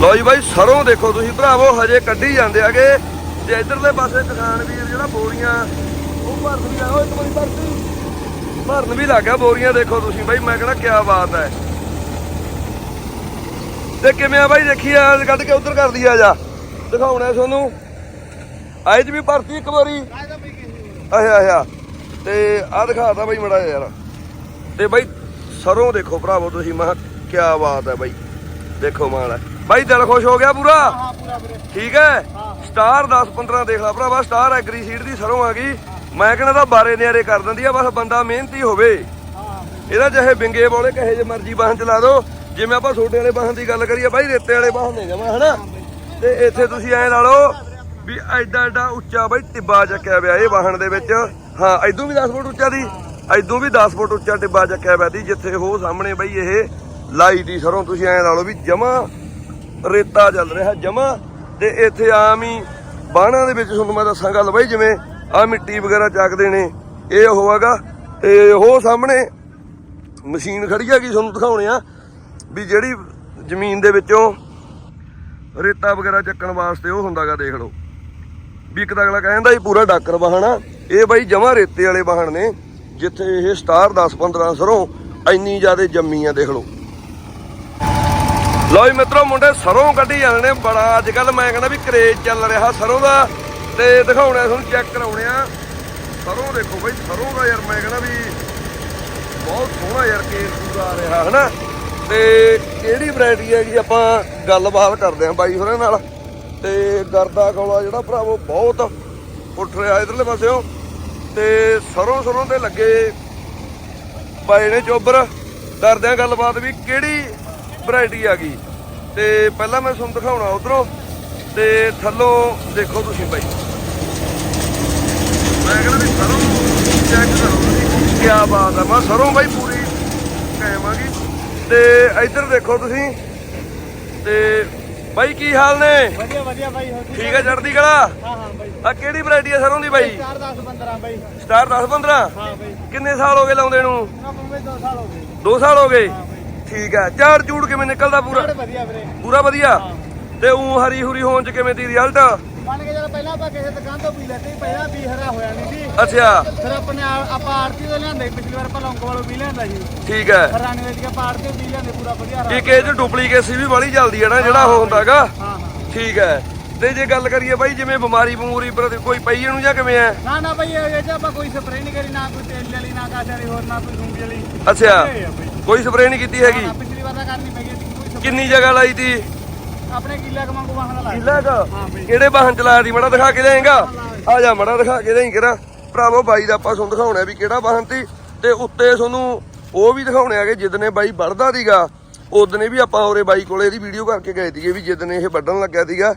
ਲੋ ਜੀ ਬਾਈ, ਸਰੋਂ ਦੇਖੋ ਤੁਸੀਂ। ਭਰਾਵੋ, ਹਜੇ ਕੱਢੀ ਜਾਂਦੇ ਆਗੇ ਤੇ ਇਧਰਲੇ ਪਾਸੇ ਕਿਸਾਨ ਵੀਰ ਜਿਹੜਾ ਬੋਰੀਆਂ, ਉਹ ਭਰਨ ਵੀ ਲੱਗਾ ਇੱਕ ਵਾਰੀ ਭਰਤੀ। ਭਰਨ ਵੀ ਲੱਗ ਗਿਆ ਬੋਰੀਆਂ, ਦੇਖੋ ਤੁਸੀਂ ਬਾਈ, ਮੈਂ ਕਹਿੰਦਾ ਕੀ ਬਾਤ ਹੈ। ਤੇ ਕਿਵੇਂ ਆ ਬਾਈ ਦੇਖੀ ਆ ਕੱਢ ਕੇ ਉਧਰ ਕਰਦੀ ਆ ਜਾ। ਦਿਖਾਉਣਾ ਤੁਹਾਨੂੰ। ਆਏ ਵੀ ਭਰਤੀ ਇੱਕ ਵਾਰੀ। ਆਇਆ ਅੱਛਾ ਤੇ ਆ ਦਿਖਾਤਾ ਬਾਈ ਮੜਾ ਯਾਰ। ਤੇ ਬਾਈ, ਸਰੋਂ ਦੇਖੋ ਭਰਾਵੋ ਤੁਸੀਂ, ਮੈਂ ਕੀ ਬਾਤ ਹੈ ਬਾਈ। ਦੇਖੋ ਮਾਲ ਬਾਈ ਦਿਲ ਖੁਸ਼ ਹੋ ਗਿਆ ਪੂਰਾ? ਹਾਂ ਪੂਰਾ ਵੀਰੇ। ਠੀਕ ਹੈ? ਸਟਾਰ 10 15 ਦੇਖ ਲਾ ਭਰਾਵਾ ਸਟਾਰ ਐਗਰੀ ਸੀਡ ਦੀ ਸਰੋਂ ਆ ਗਈ। ਮੈਂ ਕਹਿੰਦਾ ਤਾਂ ਬਾਰੇ ਨਿਆਰੇ ਕਰ ਦਿੰਦੀ ਆ ਬਸ ਬੰਦਾ ਮਿਹਨਤੀ ਹੋਵੇ। ਇਹਦਾ ਚਾਹੇ ਬਿੰਗੇ ਬੋਲੇ ਕਹੇ ਜੇ ਮਰਜ਼ੀ ਬਾਹਨ ਚਲਾ ਦਿਓ ਜਿਵੇਂ ਆਪਾਂ ਛੋਟੇ ਵਾਲੇ ਬਾਹਨ ਦੀ ਗੱਲ ਕਰੀਏ ਬਾਈ ਰੇਤੇ ਵਾਲੇ ਬਾਹਨ ਨੇ ਜਮਾ ਹਨਾ? ਤੇ ਇੱਥੇ ਤੁਸੀਂ ਐਂ ਲਾ ਲਓ ਵੀ ਐਡਾ ਐਡਾ ਉੱਚਾ ਬਾਈ ਟਿੱਬਾ ਚੱਕਿਆ ਪਿਆ ਇਹ ਵਾਹਣ ਦੇ ਵਿੱਚ। ਹਾਂ ਐਦੋਂ ਵੀ 10 ਫੁੱਟ ਉੱਚਾ ਦੀ ਐਦੋਂ ਵੀ 10 ਫੁੱਟ ਉੱਚਾ ਟਿੱਬਾ ਚੱਕਿਆ ਪਿਆ ਦੀ ਜਿੱਥੇ ਉਹ ਸਾਹਮਣੇ ਬਾਈ ਇਹ ਲਾਈ ਦੀ ਸਰੋਂ ਤੁਸੀਂ ਐਂ ਲਾ ਲਓ ਵੀ ਜਮਾ ਰੇਤਾ ਚੱਲ ਰਿਹਾ ਜਮਾ ਤੇ ਇੱਥੇ ਆਮ ਹੀ ਬਾਣਾ ਦੇ ਵਿੱਚ ਤੁਹਾਨੂੰ ਮੈਂ ਦੱਸਾਂ ਗੱਲ ਬਾਈ, ਜਿਵੇਂ ਆ ਮਿੱਟੀ ਵਗੈਰਾ ਚੱਕਦੇ ਨੇ, ਇਹ ਉਹ ਹੈਗਾ ਤੇ ਉਹ ਸਾਹਮਣੇ ਮਸ਼ੀਨ ਖੜੀ ਹੈਗੀ ਤੁਹਾਨੂੰ ਦਿਖਾਉਣੇ ਆ ਵੀ ਜਿਹੜੀ ਜ਼ਮੀਨ ਦੇ ਵਿੱਚੋਂ ਰੇਤਾ ਵਗੈਰਾ ਚੱਕਣ ਵਾਸਤੇ ਉਹ ਹੁੰਦਾਗਾ, ਦੇਖ ਲਓ। ਵੀ ਇੱਕ ਤਾਂ ਅਗਲਾ ਕਹਿੰਦਾ ਇਹ ਪੂਰਾ ਡਾਕਰ ਵਾਹਣ ਆ। ਇਹ ਬਾਈ ਜਮਾ ਰੇਤੇ ਵਾਲੇ ਵਾਹਣ ਨੇ, ਜਿੱਥੇ ਇਹ ਸਟਾਰ 10 15 ਸਰੋਂ ਇੰਨੀ ਜ਼ਿਆਦਾ ਜੰਮੀ ਆ, ਦੇਖ ਲਓ। ਲਓ ਜੀ ਮਿੱਤਰੋ, ਮੁੰਡੇ ਸਰੋਂ ਕੱਢੀ ਜਾਂਦੇ ਨੇ ਬੜਾ। ਅੱਜ ਕੱਲ ਮੈਂ ਕਹਿੰਦਾ ਵੀ ਕਰੇਜ ਚੱਲ ਰਿਹਾ ਸਰੋਂ ਦਾ। ਤੇ ਦਿਖਾਉਣਾ ਤੁਹਾਨੂੰ ਚੈੱਕ ਕਰਾਉਣੇ ਆ। ਸਰੋਂ ਦੇਖੋ ਬਈ, ਸਰੋਂ ਦਾ ਯਾਰ ਮੈਂ ਕਹਿੰਦਾ ਵੀ ਬਹੁਤ ਸੋਹਣਾ ਯਾਰ ਕੇਸ ਪੂਰਾ ਆ ਰਿਹਾ, ਹਨਾ? ਤੇ ਕਿਹੜੀ ਵੈਰਾਈਟੀ ਹੈਗੀ ਆਪਾਂ ਗੱਲਬਾਤ ਕਰਦੇ ਆਂ ਬਾਈ ਹੋਰਾਂ ਨਾਲ। ਤੇ ਗਰਦਾ ਕੌਲਾ ਜਿਹੜਾ ਭਰਾਵੋ, ਬਹੁਤ ਉੱਠ ਰਿਹਾ ਇਧਰਲੇ ਪਾਸਿਓ। ਤੇ ਸਰੋਂ ਸਰੋਂ ਤੇ ਲੱਗੇ ਪਏ ਨੇ ਚੋਬਰ। ਕਰਦੇ ਆਂ ਗੱਲਬਾਤ ਵੀ ਕਿਹੜੀ ਵੈਰਾਈਟੀ ਆ ਗਈ। ਤੇ ਪਹਿਲਾਂ ਮੈਂ ਤੁਹਾਨੂੰ ਦਿਖਾਉਣਾ ਉਧਰੋਂ। ਤੇ ਥੱਲੋਂ ਦੇਖੋ ਤੁਸੀਂ ਬਾਈ। ਮੈਂ ਕਹਿੰਦਾ ਵੀ ਸਰੋਂ ਚੈੱਕ ਕਰੋ ਤੁਸੀਂ ਕੀ ਬਾਤ ਆ। ਮੈਂ ਸਰੋਂ ਬਾਈ ਪੂਰੀ ਗਈ। ਤੇ ਇੱਧਰ ਦੇਖੋ ਤੁਸੀਂ। ਤੇ ਬਾਈ ਕੀ ਹਾਲ ਨੇ? ਵਧੀਆ ਵਧੀਆ ਬਾਈ ਹੋ ਠੀਕ ਹੈ ਚੜਦੀ ਕਲਾ? ਹਾਂ ਹਾਂ ਬਾਈ। ਆ ਕਿਹੜੀ ਵੈਰਾਈਟੀ ਆ ਸਰੋਂ ਦੀ ਬਾਈ? 4 10 15 ਬਾਈ। ਸਟਾਰ 10 15 ਹਾਂ ਬਾਈ। ਕਿੰਨੇ ਸਾਲ ਹੋ ਗਏ ਲਾਉਂਦੇ ਨੂੰ? ਨਾ ਪੰਵੇਂ 2 ਸਾਲ ਹੋ ਗਏ। 2 ਸਾਲ ਹੋ ਗਏ? ਹਾਂ ਠੀਕ ਹੈ। ਝਾੜ ਝੂੜ ਕਿਵੇਂ ਨਿਕਲਦਾ ਪੂਰਾ? ਵਧੀਆ ਵੀਰੇ। ਪੂਰਾ ਵਧੀਆ? ਤੇ ਉਹ ਹਰੀ ਹੁਰੀ ਹੋਣ ਚ ਕਿਵੇਂ ਦੀ ਰਿਜ਼ਲਟ ਮੰਨ ਕੇ ਜਦੋਂ ਪਹਿਲਾਂ ਆਪਾਂ ਕਿਸੇ ਦੁਕਾਨ ਤੋਂ ਪੀ ਲੈਤੇ ਸੀ, ਪਹਿਲਾਂ ਵੀ ਹਰਾ ਹੋਇਆ ਨਹੀਂ ਸੀ। ਅੱਛਾ। ਫਿਰ ਆਪਣੇ ਆਪਾਂ ਆਰਤੀ ਤੋਂ ਲਿਆਂਦੇ ਪਿਛਲੀ ਵਾਰ ਆਪਾਂ ਲੌਂਗ ਵਾਲੋਂ ਵੀ ਲਿਆਂਦਾ ਸੀ। ਠੀਕ ਹੈ। ਹਰਾਣੇ ਵੇਚ ਕੇ ਆਪਾਂ ਆਰਤੀ ਤੋਂ ਵੀ ਲਿਆਂਦੇ ਪੂਰਾ ਵਧੀਆ ਹਰਾ ਇੱਕ ਇਹ ਚ ਡੁਪਲੀਕੇਸੀ ਵੀ ਬੜੀ ਜਲਦੀ ਹੈ ਨਾ ਜਿਹੜਾ ਉਹ ਹੁੰਦਾਗਾ। ਹਾਂ ਹਾਂ। ਠੀਕ ਹੈ। ਤੇ ਜੇ ਗੱਲ ਕਰੀਏ ਬਾਈ ਜਿਵੇਂ ਬਿਮਾਰੀ ਬਮੂਰੀ ਪ੍ਰਤੀ ਕੋਈ ਪਈ ਇਹਨੂੰ ਜਾਂ ਕਿਵੇਂ ਹੈ? ਨਾ ਨਾ ਬਾਈ ਇਹ ਚ ਆਪਾਂ ਕੋਈ ਸਪਰੇਅ ਨਹੀਂ ਕਰੀ ਨਾ ਕੋਈ ਤੇਲ ਵਾਲੀ ਨਾ ਕਾਸ਼ ਵਾਲੀ ਹੋਰ ਨਾ ਕੋਈ ਸੂੰਗੀ ਵਾਲੀ। ਅੱਛਾ। ਇਹ ਆ ਬਾਈ। ਕੋਈ ਸਪਰੇਅ ਨਹੀਂ ਕੀਤੀ ਹੈਗੀ? ਪਿਛਲੀ ਵਾਰ ਤਾਂ ਕਰਨੀ ਪਈ ਸੀ ਕੋਈ spray- ਕਿੰਨੀ ਜਗ੍ਹਾ ਲਾਈ ਤੀ? ਆਪਣੇ ਕਿੱਲਾ ਕਮਾਂਗੂ ਵਾਹਨ ਲਾਇਆ। ਕਿੱਲਾ ਕਾ? ਹਾਂ ਬਈ। ਕਿਹੜੇ ਵਾਹਨ ਚਲਾਇਆ ਦੀ ਮੜਾ ਦਿਖਾ ਕੇ ਦੇਂਗਾ ਆ ਜਾ ਮੜਾ ਦਿਖਾ ਕੇ ਦੇਂ ਕਿਰਾ ਭਰਾਵੋ ਬਾਈ ਦਾ ਆਪਾਂ ਤੁਹਾਨੂੰ ਦਿਖਾਉਣਾ ਵੀ ਕਿਹੜਾ ਵਾਹਨ ਤੀ। ਤੇ ਉੱਤੇ ਤੁਹਾਨੂੰ ਉਹ ਵੀ ਦਿਖਾਉਣੇ ਆਗੇ ਜਿੱਦਨੇ ਬਾਈ ਵੜਦਾ ਦੀਗਾ ਉਦਨੇ ਵੀ ਆਪਾਂ ਉਰੇ ਬਾਈ ਕੋਲੇ ਇਹਦੀ ਵੀਡੀਓ ਕਰਕੇ ਗਏ ਸੀਗੇ ਵੀ ਜਿੱਦਨੇ ਇਹ ਵੱਢਣ ਲੱਗਿਆ ਸੀਗਾ।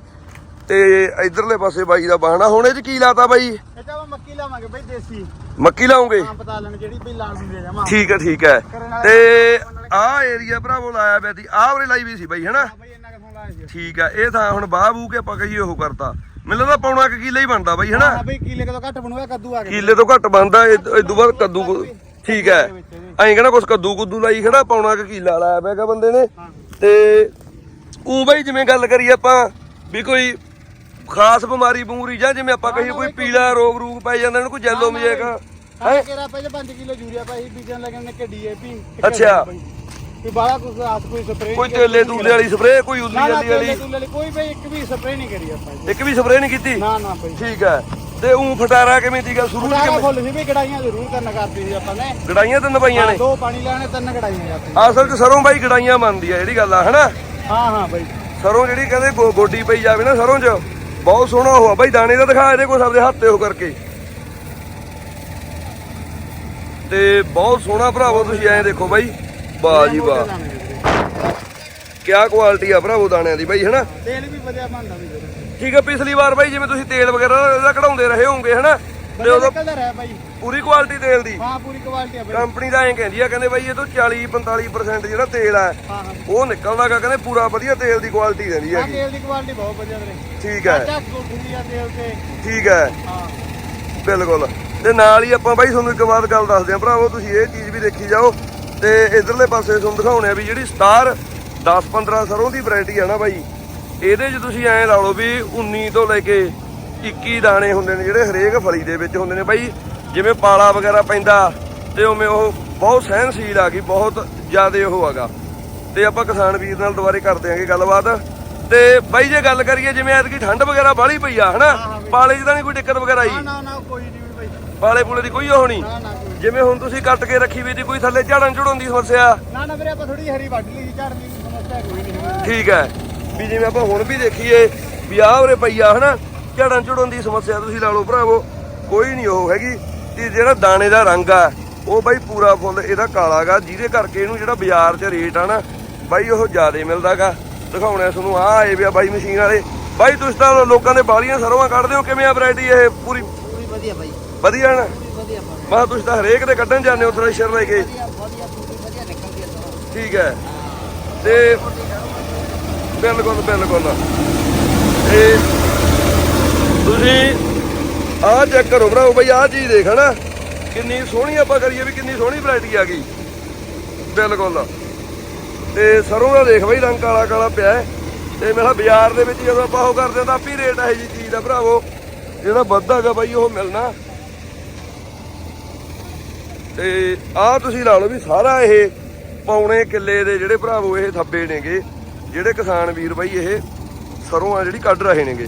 ਤੇ ਇਧਰਲੇ ਪਾਸੇ ਬਾਈ ਦਾ ਬਾਹਣਾ ਹੁਣ ਇਹ ਚ ਕੀ ਲਾਤਾ ਬਾਈ? ਇਹ ਮੱਕੀ ਲਾਵਾਂਗੇ ਬਈ ਦੇਸੀ। ਮੱਕੀ ਲਾਉਂਗੇ? ਹਾਂ ਪਤਾ ਲੈਣ ਜਿਹੜੀ ਬਈ ਲਾਣ ਹੁੰਦੀ ਆ ਜਮਾ ਠੀਕ ਹੈ ਠੀਕ ਹੈ। ਤੇ ਆਹ ਏਰੀਆ ਭਰਾਵੋ ਲਾਇਆ ਪਿਆ ਸੀ। ਆਹ ਲਾਈ ਵੀ ਸੀ ਬਾਈ ਹਨਾ? ਠੀਕ ਹੈ ਇਹ ਤਾਂ ਹੁਣ ਬਾਹ ਬੂ ਕੇ ਕਹੀਏ ਉਹ ਕਰਤਾ। ਮੈਨੂੰ ਲੱਗਦਾ ਪੌਣਾ ਕੁ ਕਿੱਲੇ ਹੀ ਬਣਦਾ ਬਾਈ ਹਨਾ? ਹਾਂ ਬਈ ਕਿੱਲੇ ਤੋਂ ਘੱਟ ਬਣੂਗਾ ਕੱਦੂ ਆ ਗਿਆ ਕਿੱਲੇ ਤੋਂ ਘੱਟ ਬਣਦਾ ਬਾਅਦ ਕੱਦੂ ਠੀਕ ਹੈ। ਐਂ ਕਹਿੰਦਾ ਕੁਛ ਕੱਦੂ ਕੁੱਦੂ ਲਾਈ ਖੜਾ ਪੌਣਾ ਕੁ ਕਿੱਲਾ ਲਾਇਆ ਪਿਆਗਾ ਬੰਦੇ ਨੇ। ਤੇ ਉਹ ਬਾਈ ਜਿਵੇਂ ਗੱਲ ਕਰੀਏ ਆਪਾਂ ਵੀ ਕੋਈ ਖਾਸ ਬਿਮਾਰੀ ਬਮੂਰੀ ਜਾਂ ਜਿਵੇਂ ਆਪਾਂ ਕਹੀਏ ਕੋਈ ਪੀਲਾ ਰੋਗ ਰੂਗ ਪੈ ਜਾਂਦਾ ਇਹਨੂੰ ਕੋਈ ਜੈਲੋ ਮਜੇਕ ਹਾਂ ਕਿਹੜਾ ਪਹਿਲੇ 5 ਕਿਲੋ ਯੂਰੀਆ ਪਾਈ ਬੀਜਣ ਲੱਗਣ ਕਿ ਡੀਏਪੀ ਅੱਛਾ। ਕੋਈ ਬਾਲਾ ਕੋਈ ਆਸ ਕੋਈ ਸਪਰੇਅ ਕੋਈ ਤੇਲੇ ਤੂਲੇ ਵਾਲੀ ਸਪਰੇਅ ਕੋਈ ਉਲੀ ਨਾ ਨਾ ਵਾਲੀ ਵਾਲੀ? ਤੇਲੇ ਤੂਲੇ ਕੋਈ ਬਈ ਇੱਕ ਵੀ ਸਪਰੇਅ ਨਹੀਂ ਕਰੀ ਆਪਾਂ ਜੀ। ਇੱਕ ਵੀ ਸਪਰੇਅ ਨਹੀਂ ਕੀਤੀ? ਨਾ ਨਾ ਬਈ ਠੀਕ ਹੈ। ਤੇ ਉਹ ਫਟਾਰਾ ਕਿਵੇਂ ਸ਼ੁਰੂ ਚ ਸਾਰਾ ਕਿਵੇਂ ਫੁੱਲ ਸੀ ਵੀ ਗੜਾਈਆਂ ਜ਼ਰੂਰ ਕਰਨਾ ਕਰਦੀ ਸੀ ਆਪਾਂ ਨੇ। ਗੜਾਈਆਂ ਤਿੰਨ ਪਈਆਂ ਨੇ? ਦੋ ਪਾਣੀ ਲੈਣੇ ਤਿੰਨ ਗੜਾਈਆਂ ਅਸਲ 'ਚ ਸਰੋਂ ਬਾਈ ਗੜਾਈਆਂ ਮੰਨਦੀ ਆ ਜਿਹੜੀ ਗੱਲ ਆ ਹਨਾ? ਹਾਂ ਹਾਂ ਬਈ ਸਰੋਂ ਜਿਹੜੀ ਕਹਿੰਦੇ ਗੋਡੀ ਪਈ ਜਾਵੇ ਨਾ ਸਰੋਂ 'ਚ ਬਹੁਤ ਸੋਹਣਾ ਹੋਆ ਬਾਈ ਦਾਣੇ ਦਾ ਦਿਖਾ ਇਹਦੇ ਕੋਲ ਆਪਦੇ ਹੱਥ ਤੇ ਉਹ ਕਰਕੇ। ਤੇ ਬਹੁਤ ਸੋਹਣਾ ਭਰਾਵੋ ਤੁਸੀਂ ਐਂ ਦੇਖੋ ਬਾਈ। ਵਾਹ ਜੀ ਵਾਹ। ਕਿਆ ਕੁਆਲਿਟੀ ਆ ਭਰਾਵੋ ਦਾਣਿਆਂ ਦੀ ਬਾਈ ਹਨਾ? ਤੇਲ ਵੀ ਵਧੀਆ ਬਣਦਾ ਵੀ ਠੀਕ ਆ ਪਿਛਲੀ ਵਾਰ ਬਾਈ ਜਿਵੇਂ ਤੁਸੀਂ ਤੇਲ ਵਗੈਰਾ ਇਹਦਾ ਕਢਾਉਂਦੇ ਰਹੇ ਹੋਵੋਗੇ ਹਨਾ? ਤੇ ਉਦੋਂ ਨਿਕਲਦਾ ਰਿਹਾ ਬਾਈ। ਪੂਰੀ ਕੁਆਲਿਟੀ ਤੇਲ ਦੀ। ਹਾਂ ਪੂਰੀ ਕੁਆਲਿਟੀ ਆ ਬਾਈ। ਕੰਪਨੀ ਦਾ ਐਂ ਕਹਿੰਦੀ ਆ ਕਹਿੰਦੇ ਬਾਈ ਇਹ ਤੋਂ 40 45% ਜਿਹੜਾ ਤੇਲ ਆ ਹਾਂ ਹਾਂ। ਉਹ ਨਿਕਲਦਾਗਾ ਕਹਿੰਦੇ ਪੂਰਾ ਵਧੀਆ ਤੇਲ ਦੀ ਕੁਆਲਿਟੀ ਰਹਿੰਦੀ ਆਹ ਹੈਗੀ। ਤੇਲ ਦੀ ਕੁਆਲਿਟੀ ਬਹੁਤ ਵਧੀਆ ਵੀਰੇ। ਠੀਕ ਹੈ। ਚੱਕ ਉੱਠਦੀ ਆ ਤੇਲ ਤੇ। ਠੀਕ ਹੈ। ਹਾਂ। ਬਿਲਕੁਲ। ਤੇ ਨਾਲ ਹੀ ਆਪਾਂ ਬਾਈ ਤੁਹਾਨੂੰ ਇੱਕ ਬਾਤ ਗੱਲ ਦੱਸਦੇ ਆਂ ਭਰਾਵੋ ਤੁਸੀਂ ਇਹ ਚੀਜ਼ ਵੀ ਦੇਖੀ ਜਾਓ ਤੇ ਇਧਰਲੇ ਪਾਸੇ ਤੁਹਾਨੂੰ ਦਿਖਾਉਣੇ ਆ ਵੀ ਜਿਹੜੀ ਸਟਾਰ 10 15 ਸਰੋਂ ਦੀ ਵੈਰਾਈਟੀ ਆ ਨਾ ਬਾਈ ਇਹਦੇ 'ਚ ਤੁਸੀਂ ਐਂ ਲਾ ਲਓ ਵੀ 19 ਤੋਂ ਲੈ ਕੇ 21 ਦਾਣੇ ਹੁੰਦੇ ਨੇ ਜਿਹੜੇ ਹਰੇਕ ਫਲੀ ਦੇ ਵਿੱਚ ਹੁੰਦੇ ਨੇ ਬਾਈ ਜਿਵੇਂ ਪਾਲਾ ਵਗੈਰਾ ਪੈਂਦਾ ਤੇ ਉਵੇਂ ਉਹ ਬਹੁਤ ਸਹਿਨਸ਼ੀਲ ਆ ਗਈ ਬਹੁਤ ਜ਼ਿਆਦਾ ਉਹ ਹੈਗਾ ਤੇ ਆਪਾਂ ਕਿਸਾਨ ਵੀਰ ਨਾਲ ਦੁਬਾਰੇ ਕਰਦੇ ਆਂਗੇ ਗੱਲਬਾਤ। ਤੇ ਬਾਈ ਜੇ ਗੱਲ ਕਰੀਏ ਜਿਵੇਂ ਐਤਕੀ ਠੰਡ ਵਗੈਰਾ ਬਾਹਲੀ ਪਈ ਆ ਹਨਾ? ਪਾਲੇ 'ਚ ਤਾਂ ਨਹੀਂ ਕੋਈ ਦਿੱਕਤ ਵਗੈਰਾ ਆਈ? ਨਾ ਨਾ ਕੋਈ ਨਹੀਂ ਬਈ। ਪਾਲੇ ਪੂਲੇ ਦੀ ਕੋਈ ਉਹ ਨਹੀਂ? ਜਿਵੇਂ ਹੁਣ ਤੁਸੀਂ ਕੱਟ ਕੇ ਰੱਖੀ ਵੀ ਦੀ ਕੋਈ ਥੱਲੇ ਝਾੜਨ ਝੁੜਨ ਦੀ ਸਮੱਸਿਆ? ਨਾ ਨਾ ਵੀਰੇ ਆਪਾਂ ਥੋੜੀ ਹਰੀ ਵੱਢ ਲਈ ਝੜਨੀ ਦੀ ਸਮੱਸਿਆ ਕੋਈ ਨਹੀਂ। ਠੀਕ ਹੈ। ਵੀ ਜਿਵੇਂ ਆਪਾਂ ਹੁਣ ਵੀ ਦੇਖੀਏ ਵੀ ਆਹ ਉਰੇ ਪਈ ਆ ਹਨਾ? ਝੜਨ ਝੁੜਨ ਦੀ ਸਮੱਸਿਆ ਤੁਸੀਂ ਲਾ ਲਓ ਭਰਾਵੋ ਕੋਈ ਨਹੀਂ ਉਹ ਹੈਗੀ। ਤੇ ਜਿਹੜਾ ਦਾਣੇ ਦਾ ਰੰਗ ਆ ਉਹ ਬਾਈ ਪੂਰਾ ਫੁੱਲ ਇਹਦਾ ਕਾਲਾਗਾ ਜਿਹਦੇ ਕਰਕੇ ਇਹਨੂੰ ਜਿਹੜਾ ਬਾਜ਼ਾਰ 'ਚ ਰੇਟ ਆ ਨਾ ਬਾਈ ਉਹ ਜ਼ਿਆਦਾ ਮਿਲਦਾਗਾ। ਦਿਖਾਉਣਾ ਤੁਹਾਨੂੰ ਆ ਆਏ ਵੀ ਆ ਬਾਈ ਮਸ਼ੀਨ ਵਾਲੇ। ਬਾਈ ਤੁਸੀਂ ਤਾਂ ਲੋਕਾਂ ਦੇ ਬਾਲੀਆਂ ਸਰੋਆਂ ਕੱਢਦੇ ਹੋ ਕਿਵੇਂ ਆ ਵੈਰਾਈਟੀ ਇਹ ਪੂਰੀ? ਪੂਰੀ ਵਧੀਆ ਬਾਈ। ਵਧੀਆ ਨਾ? ਪੂਰੀ ਵਧੀਆ ਬਾਈ। ਮੈਂ ਤੁਸੀਂ ਤਾਂ ਹਰੇਕ ਦੇ ਕੱਢਣ ਜਾਂਦੇ ਹੋ ਥ੍ਰੈਸ਼ਰ ਲੈ ਕੇ। ਸਰੋਂ। ਠੀਕ ਹੈ। ਤੇ ਬਿਲਕੁਲ ਬਿਲਕੁਲ। ਤੇ ਤੁਸੀਂ ਆਹ ਚੈੱਕ ਕਰੋ ਭਰਾਓ ਬਈ ਆਹ ਚੀਜ਼ ਦੇਖ, ਹਨਾ? ਕਿੰਨੀ ਸੋਹਣੀ ਆਪਾਂ ਕਰੀਏ ਵੀ ਕਿੰਨੀ ਸੋਹਣੀ ਵੈਰਾਈਟੀ ਆ ਗਈ। ਬਿਲਕੁਲ। ਤੇ ਸਰੋਂ ਦਾ ਦੇਖ ਬਈ, ਰੰਗ ਕਾਲਾ ਕਾਲਾ ਪਿਆ ਤੇ ਮੇਰਾ ਬਾਜ਼ਾਰ ਦੇ ਵਿੱਚ ਜਦੋਂ ਆਪਾਂ ਉਹ ਕਰਦੇ ਹਾਂ ਤਾਂ ਆਪੀ ਰੇਟ ਹੈ ਜੀ ਚੀਜ਼ ਦਾ ਭਰਾਵੋ। ਜਿਹੜਾ ਵੱਧਦਾ ਹੈਗਾ ਬਾਈ, ਉਹ ਮਿਲਣਾ। ਤੇ ਆਹ ਤੁਸੀਂ ਲਾ ਲਓ ਵੀ ਸਾਰਾ ਇਹ ਪੌਣੇ ਕਿੱਲੇ ਦੇ ਜਿਹੜੇ ਭਰਾਵੋ ਇਹ ਥੱਬੇ ਨੇਗੇ, ਜਿਹੜੇ ਕਿਸਾਨ ਵੀਰ ਬਾਈ ਇਹ ਸਰੋਂ ਆ ਜਿਹੜੀ ਕੱਢ ਰਹੇ ਨੇਗੇ।